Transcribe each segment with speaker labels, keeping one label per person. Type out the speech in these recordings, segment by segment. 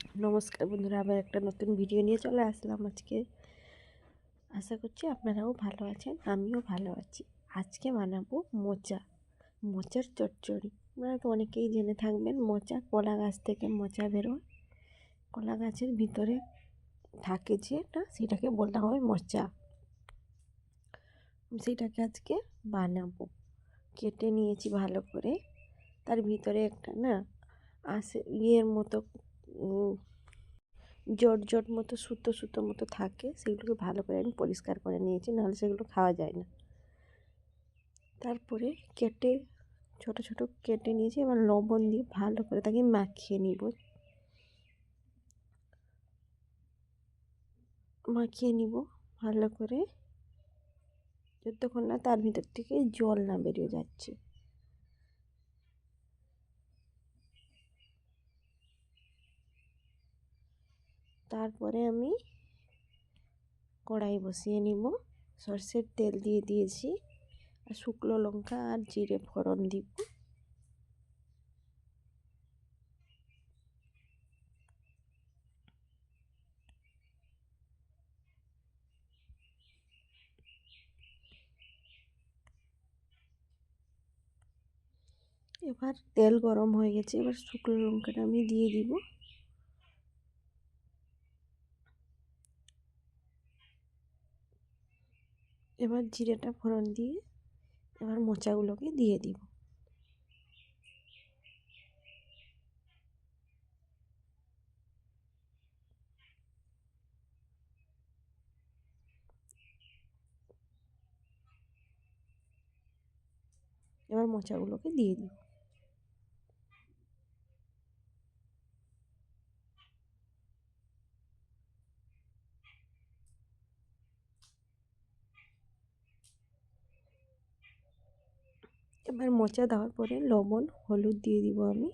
Speaker 1: নমস্কার বন্ধুরা, আবার একটা নতুন ভিডিও নিয়ে চলে আসলাম আজকে। আশা করছি আপনারাও ভালো আছেন, আমিও ভালো আছি। আজকে বানাবো মোচা, মোচার চচ্চড়ি। আপনারা তো অনেকেই জেনে থাকবেন, মোচা কলা গাছ থেকে মোচা বেরোয় কলা গাছের ভিতরে থাকে যে যেটা সেটাকে বলা হয় মোচা। সেটাকে আজকে বানাবো। কেটে নিয়েছি ভালো করে। তার ভিতরে একটা না আসে ইয়ের মতো জট জট মতো, সুতো সুতো মতো থাকে, সেগুলোকে ভালো করে আমি পরিষ্কার করে নিয়েছি, নাহলে সেগুলো খাওয়া যায় না। তারপরে কেটে, ছোট ছোট কেটে নিয়েছি, এবার লবণ দিয়ে ভালো করে তাকে মাখিয়ে নিব। মাখিয়ে নিব ভালো করে। যতক্ষণ না তার ভিতর থেকে জল না বেরিয়ে যাচ্ছে। তারপরে আমি কড়াই বসিয়ে নিব। সর্ষের তেল দিয়ে দিয়েছি আর শুকনো লঙ্কা আর জিরে ফোড়ন দিব। এবার তেল গরম হয়ে গেছে, এবার শুকনো লঙ্কাটা আমি দিয়ে দিব। এবার জিরেটা ফোড়ন দিয়ে এবার মোচাগুলোকে দিয়ে দিব। এবার মোচাগুলোকে দিয়ে দিব। এবার মোচা দেওয়ার পরে লবণ, হলুদ দিয়ে দিব আমি।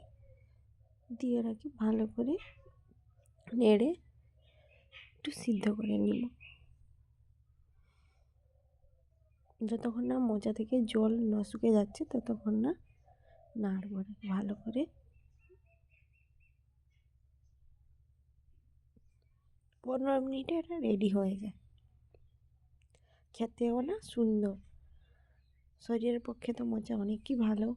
Speaker 1: দিয়ে রাখি ভালো করে নেড়ে একটু সিদ্ধ করে নিব। যতক্ষণ না মোচা থেকে জল না শুকে যাচ্ছে, ততক্ষণ না নাড়ব ভালো করে। পনেরো মিনিটে এটা রেডি হয়ে যায়। খেতেও না সুন্দর। শরীরের পক্ষে তো মোচা অনেকই ভালো।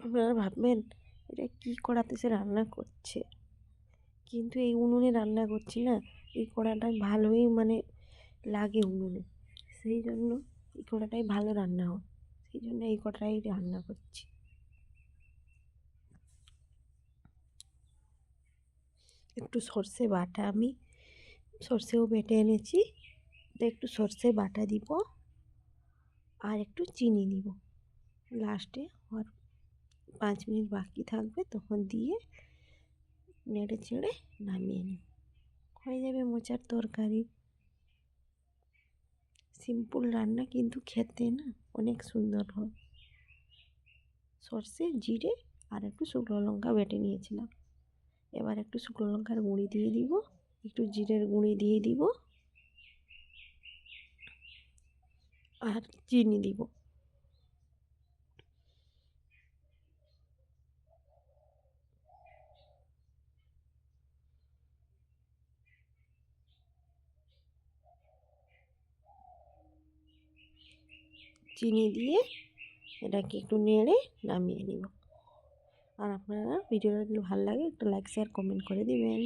Speaker 1: আপনারা ভাববেন এটা কী কড়াতে সে রান্না করছে? কিন্তু এই উনুনে রান্না করছি না, এই কড়াটা ভালোই মানে লাগে উনুনে। সেই জন্য এই কড়াটাই ভালো রান্না হয়। সেই জন্য এই কড়াটাই রান্না করছি। একটু সর্ষে বাটা আমি, সর্ষেও বেটে এনেছি। তো একটু সর্ষে বাটা দিব আর একটু চিনি দিব। লাস্টে আর পাঁচ মিনিট বাকি থাকবে, তখন দিয়ে নেড়ে চেড়ে নামিয়ে নিই হয়ে যাবে মোচার তরকারি। সিম্পল রান্না কিন্তু খেতে না অনেক সুন্দর হয়। সর্ষে, জিরে আর একটু শুকনো লঙ্কা বেটে নিয়েছিলাম। এবার একটু শুকনো লঙ্কার গুঁড়ি দিয়ে দিব, একটু জিরের গুঁড়ি দিয়ে দিব, আর চিনি দিব। চিনি দিয়ে এটাকে একটু নেড়ে নামিয়ে নিব। আর আপনারা ভিডিওটা যদি ভালো লাগে একটু লাইক শেয়ার কমেন্ট করে দিবেন।